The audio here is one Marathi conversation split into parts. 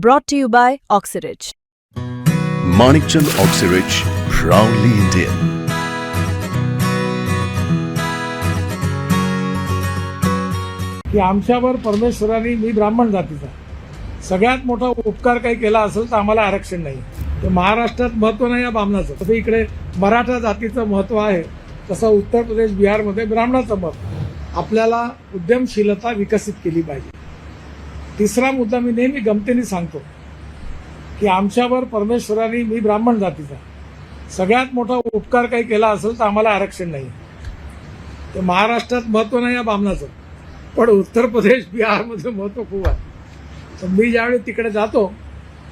brought to you by Oxyridge. Manikchand Oxyrich, proudly Indian. की आमच्यावर परमेश्वराने मी ब्राह्मण जातीचा. सगळ्यात मोठा उपकार काही केला असेल तर आम्हाला आरक्षण नाही. तर महाराष्ट्रात महत्त्व नाही या बामणाचं. तसं इकडे मराठा जातीचं महत्त्व आहे. तसं उत्तर प्रदेश बिहारमध्ये ब्राह्मणाचं महत्त्व. आपल्याला उद्यमशीलता विकसित केली पाहिजे. तिसरा मुद्दा मी नेहमी गमतीने सांगतो की आमच्यावर परमेश्वराने मी ब्राह्मण जातीचा. सगळ्यात मोठा उपकार काही केला असेल तर आम्हाला आरक्षण नाही. तर महाराष्ट्रात महत्त्व नाही या बामणाचं. पण उत्तर प्रदेश बिहारमध्ये महत्त्व खूप आहे. तर मी ज्यावेळी तिकडे जातो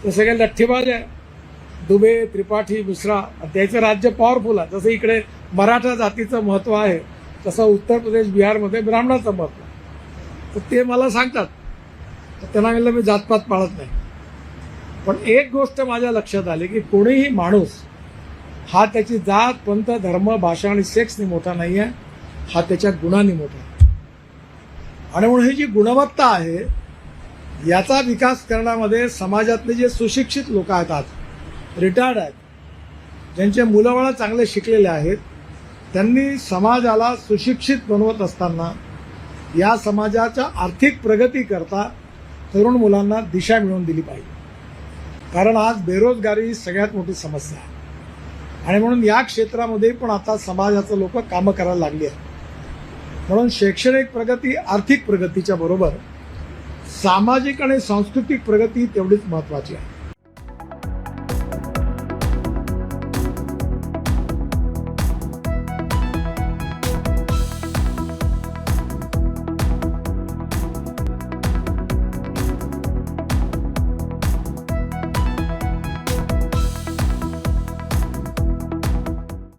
तर सगळे लठ्ठीबाज आहे. दुबे त्रिपाठी मिश्रा त्याचं राज्य पॉवरफुल आहे. जसं इकडे मराठा जातीचं महत्त्व आहे तसं उत्तर प्रदेश बिहारमध्ये ब्राह्मणाचं महत्त्व तर ते मला सांगतात त्यांना म्हणलं मी जातपात पाळत नाही. पण एक गोष्ट माझ्या लक्षात आली की कोणीही माणूस हा त्याची जात पंथ धर्म भाषा आणि सेक्सनी मोठा नाही आहे हा त्याच्या गुणांनी मोठा आहे. आणि म्हणून ही जी गुणवत्ता आहे याचा विकास करण्यामध्ये समाजातले जे सुशिक्षित लोक आहेत आज रिटायर्ड आहेत ज्यांचे मुलंबाळं चांगले शिकलेले आहेत त्यांनी समाजाला सुशिक्षित बनवत असताना या समाजाच्या आर्थिक प्रगतीकरता तरुण मुलांना दिशा मिळवून दिली पाहिजे. कारण आज बेरोजगारी ही सगळ्यात मोठी समस्या आहे. आणि म्हणून या क्षेत्रामध्ये पण आता समाजाचं लोक कामं करायला लागली आहेत. म्हणून शैक्षणिक प्रगती आर्थिक प्रगतीच्या बरोबर सामाजिक आणि सांस्कृतिक प्रगती तेवढीच महत्वाची आहे.